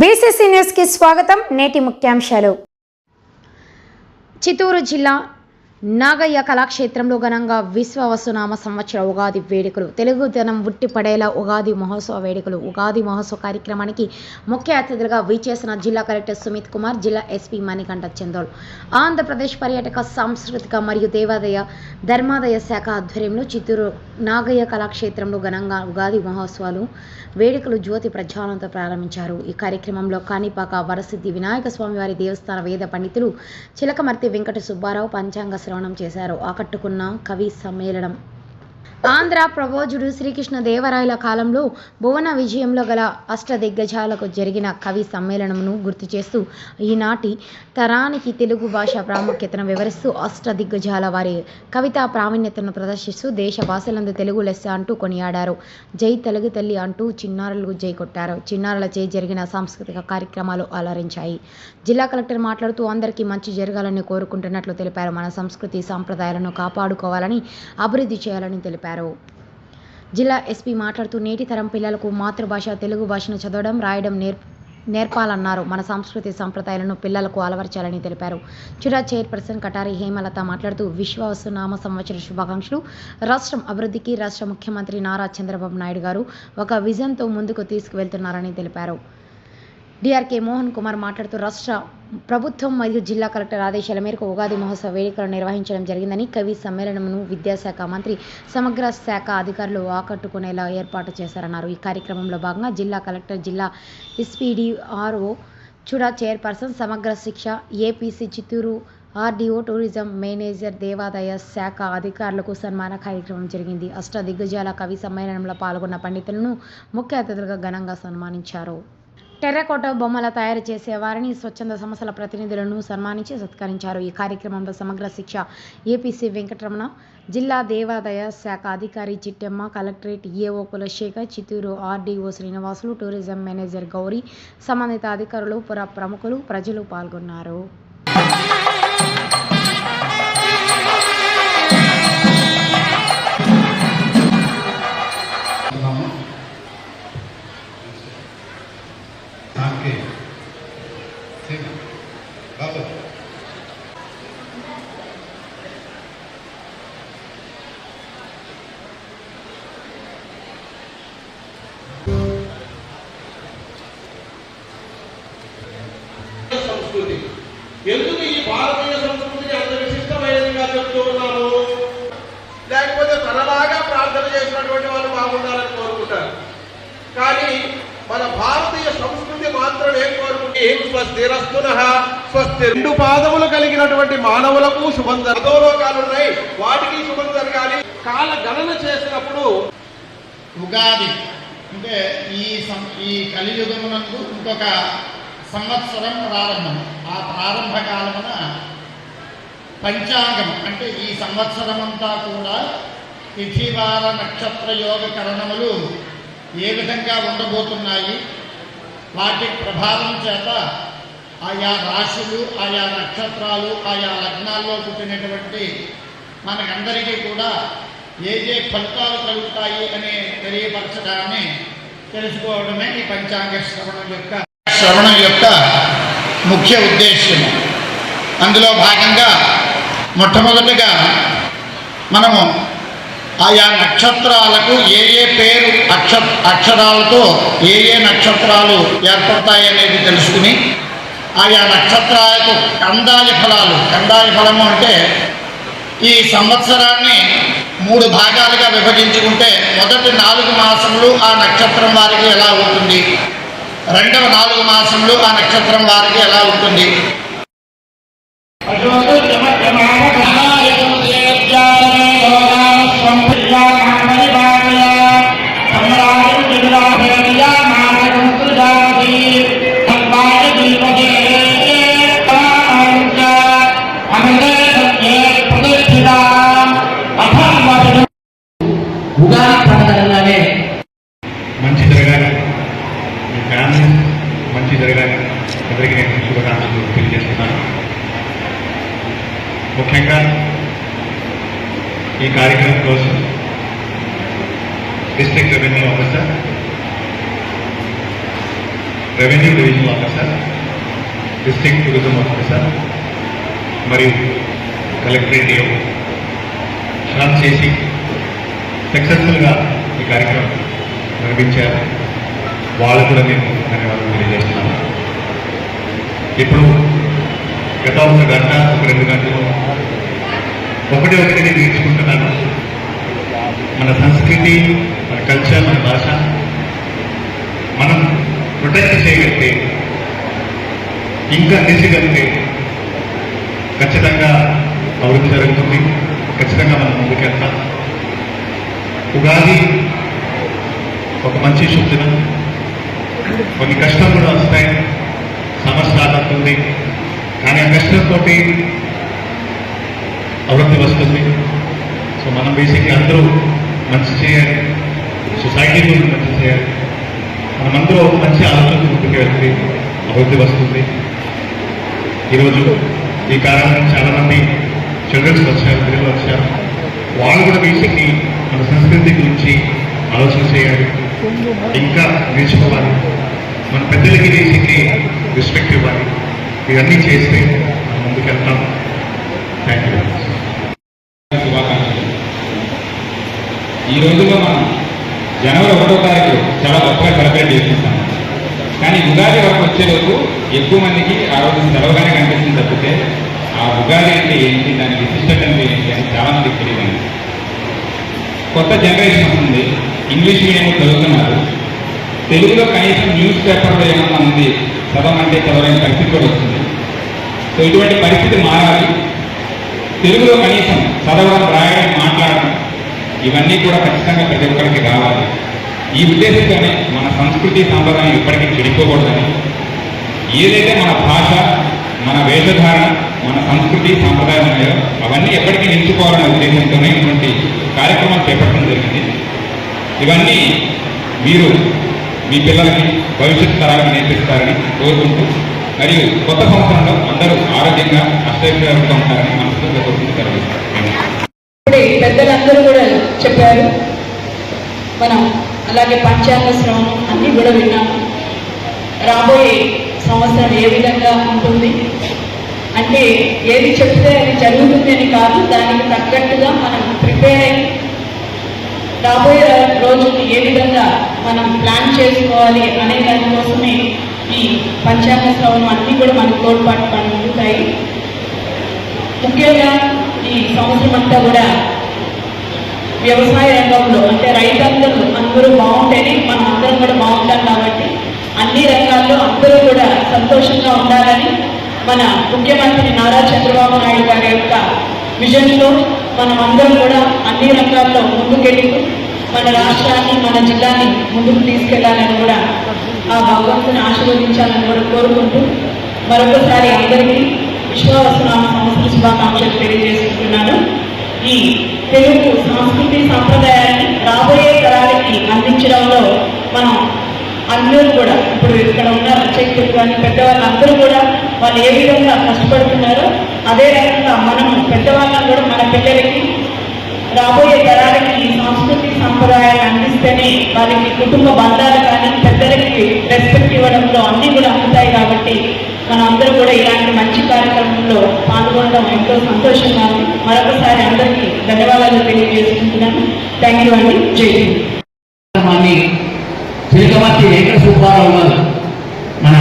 BCC న్యూస్కి స్వాగతం. నేటి ముఖ్యాంశాలు. చిత్తూరు జిల్లా నాగయ్య కళాక్షేత్రంలో ఘనంగా విశ్వవసునామ సంవత్సర ఉగాది వేడుకలు. తెలుగుదనం ఉట్టిపడేలా ఉగాది మహోత్సవ వేడుకలు. ఉగాది మహోత్సవ కార్యక్రమానికి ముఖ్య అతిథులుగా విచేసిన జిల్లా కలెక్టర్ సుమిత్ కుమార్ జిల్లా ఎస్పీ మణికంఠ చందోల్. ఆంధ్రప్రదేశ్ పర్యాటక సాంస్కృతిక మరియు దేవాదాయ ధర్మాదాయ శాఖ ఆధ్వర్యంలో చిత్తూరు నాగయ్య కళాక్షేత్రంలో ఘనంగా ఉగాది మహోత్సవాలు వేడుకలు జ్యోతి ప్రజ్వాలంతో ప్రారంభించారు. ఈ కార్యక్రమంలో కాణిపాక వరసిద్ధి వినాయక స్వామివారి దేవస్థాన వేద పండితులు చిలకమర్తి వెంకట సుబ్బారావు పంచాంగ శ్రవణం చేశారు. ఆకట్టుకున్న కవి సమ్మేళనం. ఆంధ్ర ప్రభోజుడు శ్రీకృష్ణ దేవరాయల కాలంలో భువన విజయంలో గల అష్టదిగ్గజాలకు జరిగిన కవి సమ్మేళనమును గుర్తు చేస్తూ ఈనాటి తరానికి తెలుగు భాష ప్రాముఖ్యతను వివరిస్తూ అష్టదిగ్గజాల వారి కవితా ప్రావీణ్యతను ప్రదర్శిస్తూ దేశ భాషలందు తెలుగు లెస్స అంటూ కొనియాడారు. జై తెలుగు తల్లి అంటూ చిన్నారులకు జై కొట్టారు. చిన్నారులచే జరిగిన సాంస్కృతిక కార్యక్రమాలు అలరించాయి. జిల్లా కలెక్టర్ మాట్లాడుతూ అందరికీ మంచి జరగాలని కోరుకుంటున్నట్లు తెలిపారు. మన సంస్కృతి సాంప్రదాయాలను కాపాడుకోవాలని అభివృద్ధి చేయాలని తెలిపారు. జిల్లా ఎస్పీ మాట్లాడుతూ నేటి తరం పిల్లలకు మాతృభాష తెలుగు భాషను చదవడం రాయడం నేర్ నేర్పాలన్నారు. మన సంస్కృతి సంప్రదాయాలను పిల్లలకు అలవర్చాలని తెలిపారు. చుడా చైర్పర్సన్ కటారి హేమలత మాట్లాడుతూ విశ్వాసు నామ సంవత్సర శుభాకాంక్షలు. రాష్ట్రం అభివృద్ధికి రాష్ట్ర ముఖ్యమంత్రి నారా చంద్రబాబు నాయుడు గారు ఒక విజన్తో ముందుకు తీసుకువెళ్తున్నారని తెలిపారు. డిఆర్కే మోహన్ కుమార్ మాట్లాడుతూ రాష్ట్ర ప్రభుత్వం మరియు జిల్లా కలెక్టర్ ఆదేశాల మేరకు ఉగాది మహోత్సవ వేడుకలు నిర్వహించడం జరిగిందని కవి సమ్మేళనమును విద్యాశాఖ మంత్రి సమగ్ర శాఖ అధికారులు ఆకట్టుకునేలా ఏర్పాటు చేశారన్నారు. ఈ కార్యక్రమంలో భాగంగా జిల్లా కలెక్టర్ జిల్లా ఎస్పీడీఆర్ఓ CUDA chairperson Samagra Shiksha APC Chittoor RDO tourism manager దేవాదాయ శాఖ అధికారులకు సన్మాన కార్యక్రమం జరిగింది. అష్ట దిగ్గజాల కవి సమ్మేళనంలో పాల్గొన్న పండితులను ముఖ్య అతిథులుగా ఘనంగా సన్మానించారు. టెర్రకోట బొమ్మల తయారు చేసే వారిని స్వచ్ఛంద సంస్థల ప్రతినిధులను సన్మానించి సత్కరించారు. ఈ కార్యక్రమంలో సమగ్ర శిక్ష ఏపీసీ వెంకటరమణ జిల్లా దేవాదాయ శాఖ అధికారి Chittemma collectorate AO Kulasekhar Chittoor RDO Srinivasulu tourism manager Gowri సంబంధిత అధికారులు పుర ప్రముఖులు ప్రజలు పాల్గొన్నారు. దానికి బాబు. సంస్కృతి. ఎందుకు ఈ భారతీయ సంస్కృతిని అంత విశిష్టమైనదిగా చెప్తూ ఉన్నాము లేకపోతే తనలాగా ప్రార్థన చేసినటువంటి వాళ్ళు బాగుండాలని కోరుకుంటారు. కానీ మన భారతీయ సంస్కృతి మాత్రం ఏం కోరుకుంటే ఏం స్వస్తిరస్తున స్వస్తి. రెండు పాదములు కలిగినటువంటి మానవులకు శుభం జరగలోకాలు ఉన్నాయి. వాటికి శుభం జరగాలి. కాల గణన చేసినప్పుడు ఉగాది అంటే ఈ ఈ కలియుగమునందు ఇంకొక సంవత్సరం ప్రారంభం. ఆ ప్రారంభ కాలమున పంచాంగం అంటే ఈ సంవత్సరం అంతా కూడా తిథివార నక్షత్ర యోగ కరణములు ఏ విధంగా ఉండబోతున్నాయి? వాటి ప్రభావం చేత ఆయా రాశులు ఆయా నక్షత్రాలు ఆయా లగ్నాల్లో పుట్టినటువంటి మనకందరికీ కూడా ఏ ఏ ఫలితాలు కలుగుతాయి అని తెలియపరచడాన్ని తెలుసుకోవడమే ఈ పంచాంగ శ్రవణం యొక్క శ్రవణం యొక్క ముఖ్య ఉద్దేశ్యం అందులో భాగంగా మొట్టమొదటిగా మనము ఆయా నక్షత్రాలకు ఏ ఏ పేరు అక్ష అక్షరాలతో ఏ ఏ నక్షత్రాలు ఏర్పడతాయి అనేది తెలుసుకుని ఆయా నక్షత్రాలకు కందాయ ఫలాలు కందాయ ఫలము అంటే ఈ సంవత్సరాన్ని మూడు భాగాలుగా విభజించుకుంటే మొదటి నాలుగు మాసములు ఆ నక్షత్రం వారికి ఎలా ఉంటుంది? రెండవ నాలుగు మాసములు ఆ నక్షత్రం వారికి ఎలా ఉంటుంది? అందరికీ నేను శుభకామనలు తెలియజేస్తున్నాను. ముఖ్యంగా ఈ కార్యక్రమం కోసం district revenue officer revenue divisional officer district tourism officer మరియు కలెక్టరేట్ స్టార్ట్ చేసి సక్సెస్ఫుల్గా ఈ కార్యక్రమం నిర్మించారు వాళ్ళు కూడా నేను ధన్యవాదాలు ఇప్పుడు గత ఒక గంట ఒక రెండు గంటలు ఒకటి ఒకటి నేను నేర్చుకుంటున్నాను. మన సంస్కృతి మన కల్చర్ మన భాష మనం ప్రొటెక్ట్ చేయగలిగితే ఇంకా నిలిచగలిగితే ఖచ్చితంగా అభివృద్ధి జరుగుతుంది ఖచ్చితంగా మనం ముందుకెళ్తాం. ఉగాది ఒక మంచి శుద్ధిన కొన్ని కష్టం కూడా వస్తాయి. వస్తుంది. కానీ ఆ తోటి అభివృద్ధి వస్తుంది. సో మనం బేసిక్గా అందరూ మంచి చేయాలి. సొసైటీ కూడా మంచి చేయాలి. మనమందరూ ఒక మంచి ఆలోచన ముందుకు వెళ్తే అభివృద్ధి వస్తుంది. ఈరోజు ఈ కారణం చాలా మంది చిల్డ్రన్స్ వచ్చారు పిల్లలు వచ్చారు. వాళ్ళు కూడా బేసిక్లీ మన సంస్కృతి గురించి ఆలోచన చేయాలి. ఇంకా నేర్చుకోవాలి. మన పెద్దలకి బేసిక్లీ రెస్పెక్ట్ ఇవ్వాలి. ఇవన్నీ చేస్తే మనం ముందుకెళ్తాం. థ్యాంక్ యూ శుభాకాంక్షలు. ఈ రోజుల్లో మనం జనవరి ఒకటో తారీఖు చాలా గొప్పగా సెలబ్రేట్ చేసుకుంటాం. కానీ ఉగాది వరకు వచ్చేలోపు ఎక్కువ మందికి ఆ రోజు సెలవుగానే కనిపిస్తుంది తప్పితే ఆ ఉగాది అంటే ఏంటి దాని విశిష్టత అంటే ఏంటి అని చాలామందికి తెలియదండి. కొత్త జనరేషన్ వస్తుంది. ఇంగ్లీష్ మీడియం చదువుతున్నారు. తెలుగులో కనీసం న్యూస్ పేపర్లో ఏమన్నా ఉంది చదవమంటే చదవలేని పరిస్థితి కూడా వస్తుంది సో ఇటువంటి పరిస్థితి మారాలి. తెలుగులో కనీసం చదవడం రాయడం మాట్లాడడం ఇవన్నీ కూడా ఖచ్చితంగా ప్రతి ఒక్కరికి రావాలి. ఈ ఉద్దేశంతోనే మన సంస్కృతి సాంప్రదాయం ఇప్పటికీ చెడిపోకూడదని. ఏదైతే మన భాష మన వేషధారణ మన సంస్కృతి సాంప్రదాయం ఉన్నాయో అవన్నీ ఎప్పటికీ నిలుచుకోవాలనే ఉద్దేశంతోనే ఇటువంటి కార్యక్రమాలు చేపట్టడం జరిగింది. ఇవన్నీ మీరు మీ పిల్లలకి భవిష్యత్ తరాలకు నేర్పిస్తారని కోరుకుంటూ మరియు కొత్త సంవత్సరంలో అందరూ ఆరోగ్యంగా అష్టైశ్వర్యంగా ఉంటారని మనస్ఫూర్తిగా కోరుకుంటారు పెద్దలందరూ కూడా చెప్పారు. మనం అలాగే పంచాంగ శ్రవణం అన్నీ కూడా విన్నాము. రాబోయే సంవత్సరం ఏ విధంగా ఉంటుంది? అంటే ఏది చెప్తే అది జరుగుతుంది అని కాదు దానికి తగ్గట్టుగా మనం ప్రిపేర్ అయ్యి రాబోయే రోజుని ఏ విధంగా మనం ప్లాన్ చేసుకోవాలి అనే దానికోసమే ఈ పంచాంగ శ్రవణం అన్నీ కూడా మనకు తోడ్పాటు పడుతాయి ముఖ్యంగా ఈ సంవత్సరం అంతా కూడా వ్యవసాయ రంగంలో అంటే రైతందరూ అందరూ బాగుంటేనే మనం అందరం కూడా బాగుంటాం కాబట్టి అన్ని రంగాల్లో అందరూ కూడా సంతోషంగా ఉండాలని మన ముఖ్యమంత్రి నారా చంద్రబాబు నాయుడు గారి యొక్క విజన్లో మనం అందరం కూడా అన్ని రంగాల్లో ముందుకెళ్ళి మన రాష్ట్రాన్ని మన జిల్లాని ముందుకు తీసుకెళ్ళాలని కూడా ఆ భగవంతుని ఆశీర్వదించాలని కూడా కోరుకుంటూ మరొకసారి అందరికీ విశ్వావసనామ సంవత్సర శుభాకాంక్షలు తెలియజేసుకుంటున్నాను. ఈ తెలుగు సంస్కృతి సాంప్రదాయాన్ని రాబోయే తరాలకి అందించడంలో మనం అందరూ కూడా ఇప్పుడు ఇక్కడ ఉన్న రచయితలు కానీ పెద్దవాళ్ళు అందరూ కూడా వాళ్ళు ఏ విధంగా కష్టపడుతున్నారో అదే రకంగా మనం పెద్దవాళ్ళం కూడా మన పిల్లలకి రాబోయే తరాలకి ఈ సంస్కృతి సాంప్రదాయాలు అందిస్తేనే వాళ్ళకి కుటుంబ బంధాలు కానీ పెద్దలకి రెస్పెక్ట్ ఇవ్వడంలో అన్నీ కూడా అందుతాయి కాబట్టి మనం అందరూ కూడా ఇలాంటి మంచి కార్యక్రమంలో పాల్గొనడం ఎంతో సంతోషంగా ఉంది. మరొకసారి అందరికీ ధన్యవాదాలు తెలియజేసుకుంటున్నాను. థ్యాంక్ యూ అండి. జై హింద్. చిలకమర్తి వెంకట సుబ్బారావు గారు మన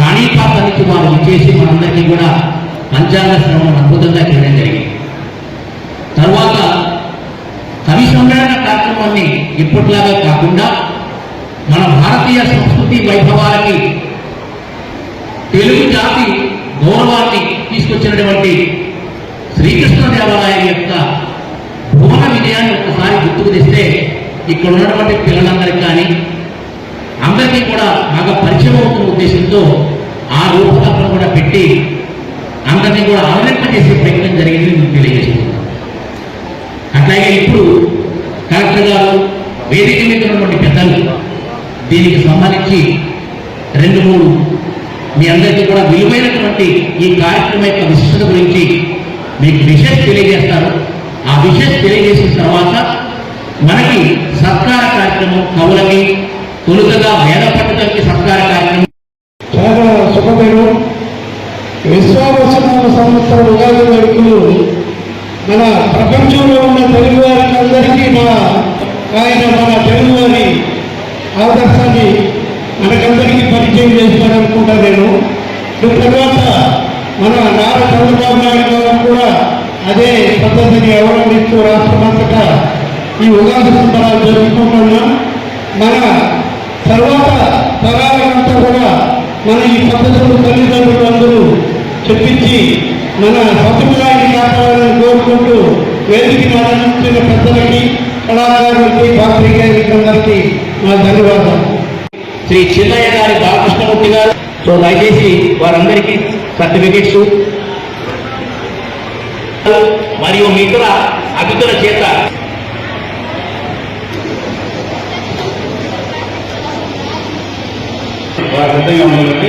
కాణిపాక నుంచి వారు వచ్చేసి మనందరికీ కూడా పంచాంగ శ్రమం అద్భుతంగా చేయడం జరిగింది. తర్వాత కార్యక్రమాన్ని ఇప్పటిలాగా కాకుండా మన భారతీయ సంస్కృతి వైభవాలకి తెలుగు జాతి గౌరవాన్ని తీసుకొచ్చినటువంటి శ్రీకృష్ణదేవరాయ యొక్క భువన విజయాన్ని ఒకసారి గుర్తుకు తెస్తే ఇక్కడ ఉన్నటువంటి పిల్లలందరికీ కానీ అందరికీ కూడా బాగా పరిచయం అవుతున్న ఉద్దేశంతో ఆ రూపకల్పన కూడా పెట్టి అందరినీ కూడా ఆదరింప చేసే ప్రయత్నం జరిగింది నేను తెలియజేస్తున్నాను. అట్లాగే ఇప్పుడు వేదిక మీద ఉన్నటువంటి పెద్దలు దీనికి సంబంధించి రెండు మూడు మీ అందరికీ కూడా విలువైనటువంటి ఈ కార్యక్రమం యొక్క విశిష్టత గురించి మీకు విషయం తెలియజేస్తారు. ఆ విషయం తెలియజేసిన తర్వాత మనకి సత్కార కార్యక్రమం కవులకి తొలుతగా వేద పట్టుదలకి సత్కార కార్యక్రమం. విశ్వావసనామ సంవత్సరం ఉగాది వేడుకలు మన ప్రపంచంలో ఉన్న తెలుగు వారికి అందరికీ మన ఆయన మన తెలుగు ఆదర్శాన్ని మనకందరికీ పరిచయం చేస్తాను నేను. తర్వాత మన నారా చంద్రబాబు నాయుడు గారు కూడా అదే పద్ధతిని అవలంబిస్తూ రాష్ట్రమంతటా ఈ ఉగాది సంబరాలు జరుపుకుంటున్నాం. మన తర్వాత తరాలంతా కూడా మన ఈ పద్ధతులు తల్లిదండ్రులు అందరూ చెప్పించి మన సంప్రదాయాన్ని కాపాడాలని కోరుకుంటూ వేదిక ఆనందించిన పెద్దలకి కళాకారులకి పాత్రికేయులందరికీ నా ధన్యవాదాలు. శ్రీ చిన్నయ్య గారి బాలకృష్ణమూర్తి గారు సో దయచేసి వారందరికీ సర్టిఫికెట్స్. మరియు మిగతా అతిథుల చేత వారు సిద్ధంగా ఉండాలంటే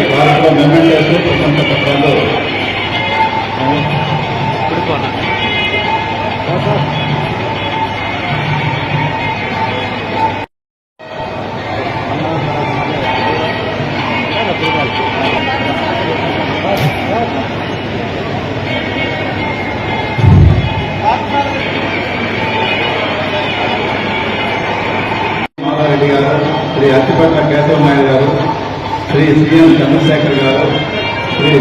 శ్రీ అత్తిపట్ల కేశవ నాయుడు గారు శ్రీ సిఎం చంద్రశేఖర్ గారు శ్రీ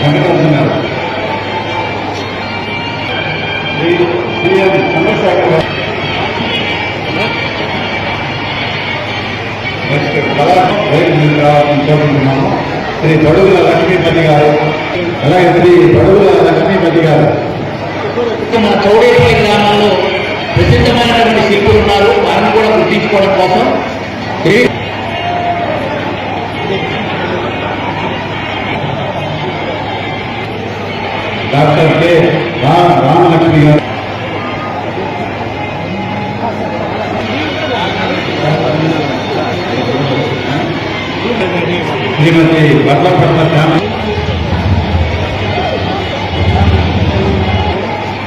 వెంకటరత్న గారు శ్రీ సిఎం చంద్రశేఖర్ గారు నెక్స్ట్ కళా రైతు రావాలని కోరుకుంటున్నాము. శ్రీ తొడుగుల లక్ష్మీపతి గారు అలాగే Shri Thodugula rupees for a copper. Great. Doctor K Ram Ram गार Shrimati Vallabhapatta Shyam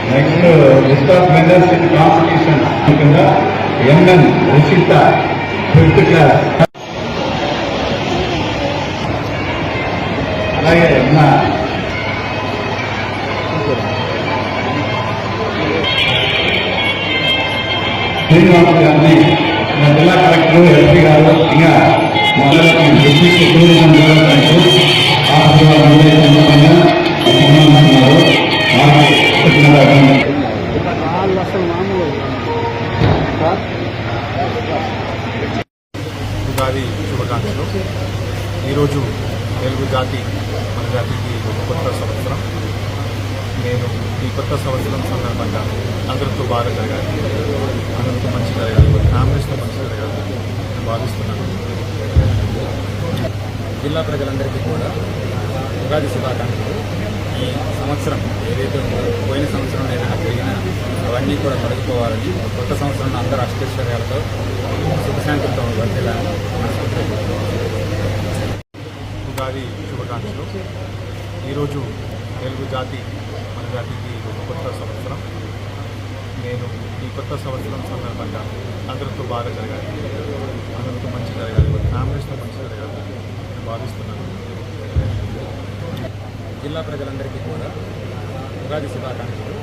next discuss measures in competition MN Rachita fifth అలాగే మా శ్రీనివాస్ గారిని మా జిల్లా కలెక్టర్ ఎస్పీ గారు ఇంకా మొదలైన డిస్ట్రిక్ట్ టూరిజం జిల్లా ప్రజలందరికీ కూడా ఉగాది శుభాకాంక్షలు. ఈ సంవత్సరం ఏదైతే ఉందో పోయిన సంవత్సరం ఏదైనా జరిగిన అవన్నీ కూడా తొలగిపోవాలని కొత్త సంవత్సరం అందరూ అష్టైశ్వర్యాలతో సుఖశాంతితో వర్తిల్లాలని మనస్ఫూర్తిగా ఉగాది శుభాకాంక్షలు. ఈరోజు తెలుగు జాతి మన జాతికి ఒక కొత్త సంవత్సరం. నేను ఈ కొత్త సంవత్సరం సందర్భంగా అందరితో బాగా జరగాలి. అందరితో మంచి జరగాలి. ఫ్యామిలీస్తో మంచి జరగాలి. భావిస్తున్నాను. జిల్లా ప్రజలందరికీ కూడా ఉగాది శుభాకాంక్షలు.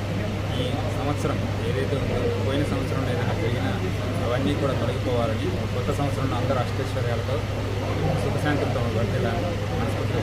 ఈ సంవత్సరం ఏదైతే ఉందో పోయిన సంవత్సరం ఏదైనా జరిగిన అవన్నీ కూడా తొలగిపోవాలని కొత్త సంవత్సరంలో అందరూ అష్టైశ్వర్యాలతో సుఖశాంతితో వర్తిల్లాలని మనస్ఫూర్తిగా